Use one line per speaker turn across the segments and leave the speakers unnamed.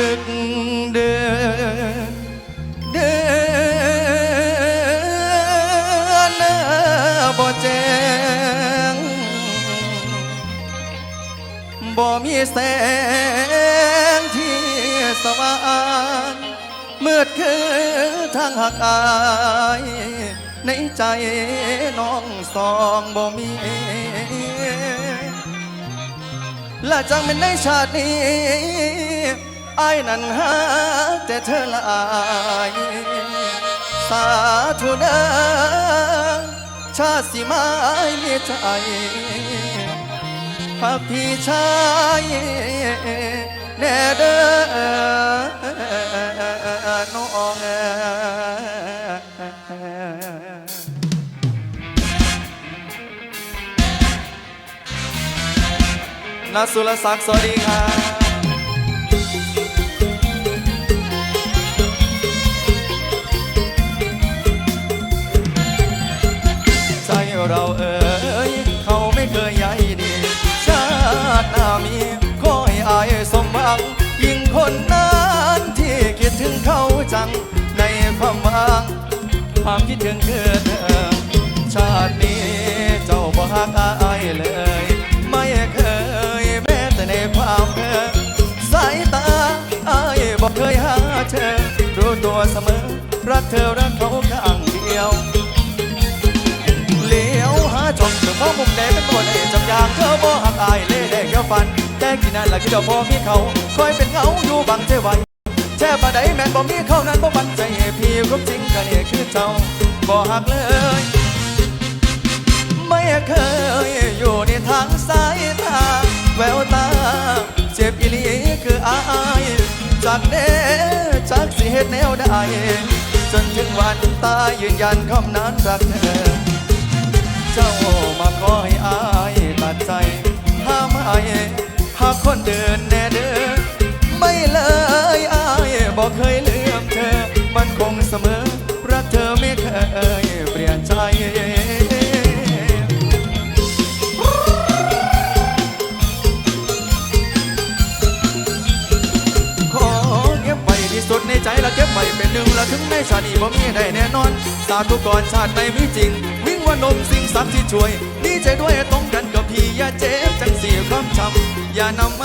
ดึกเดือนเดือนบ่แจ้งบ่มีแสงที่สว่างมืดคือทางหักอายในใจน้องสองบ่มีและจังเป็นในชาตินี้ อ้ายนั้นหาแต่เธอละอายสาธุเด้อชาสิมามีใจหากพี่ชายแน่เด้อน้องเอ๋ยนัสุรศักดิ์สวัสดีครับ ความคิดถึงคือเธอ ชาตินี้เจ้าบ่ฮักอายเลย ไม่เคยแม้แต่ในความเพ้อสายตาอายบ่เคยหาเธอ รู้ตัวเสมอ รักเธอรักเขาข้างเดียวเลี้ยวหาช่องถึงมองมุมใดเป็นตัวใดจำอย่างเธอบ่หักอายเล่แดกเกี่ยวฟันแต่กินนั่นแหละคิดว่าพอมีเขาคอยเป็นเงาอยู่บังใจไว้ แช่ปะใดแม่นบ่มีเขานั้นบ่มั่นใจให้พี่ความจริงก็นี่คือเจ้าบ่หักเลย ไม่เคยอยู่ในทางสายตาแววตา เจ็บอีหลีคืออายจากเด้จากสิเหตุแนวใดจนถึงวันตายยืนยันคำนั้นรักเธอ เจ้ามาขอให้อายตัดใจห้ามไอายหากคนเดิน เคยลืมเธอ มันคงเสมอรักเธอไม่เคยเปลี่ยนใจขอเก็บไว้ที่สุดในใจและเก็บไว้เป็นหนึ่งและถึงในชาตินี้บ่มีได้แน่นอน สาธุก่อนชาติในมีจริง วิ่งว่านมสิ่งศักที่ช่วยดีใจด้วยตรงกันกับพี่อย่าเจ็บจังสี่ความช้ำอย่านำ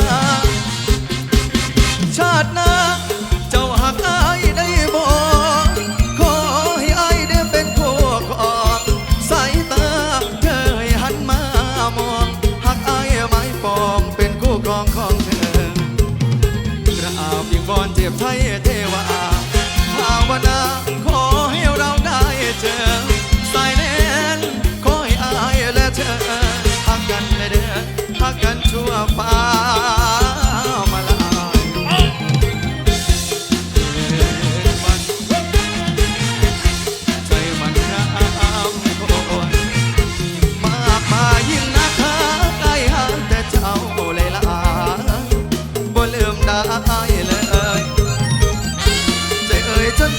ไทยเทวาภาวนาขอให้เราได้เจอ สายแนนขอให้อายและเธอหักกันในเดือหักกันชั่วฟ้ามา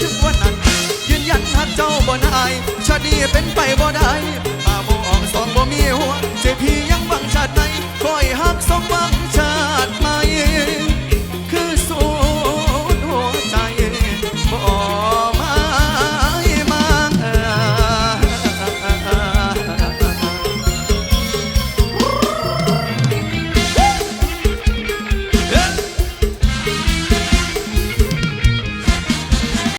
ถึงวันนั้น ยืนยันทักเจ้าบ่นายชาดีเป็นไปบ่ได้มาบ่ออกสองบ่มีหัว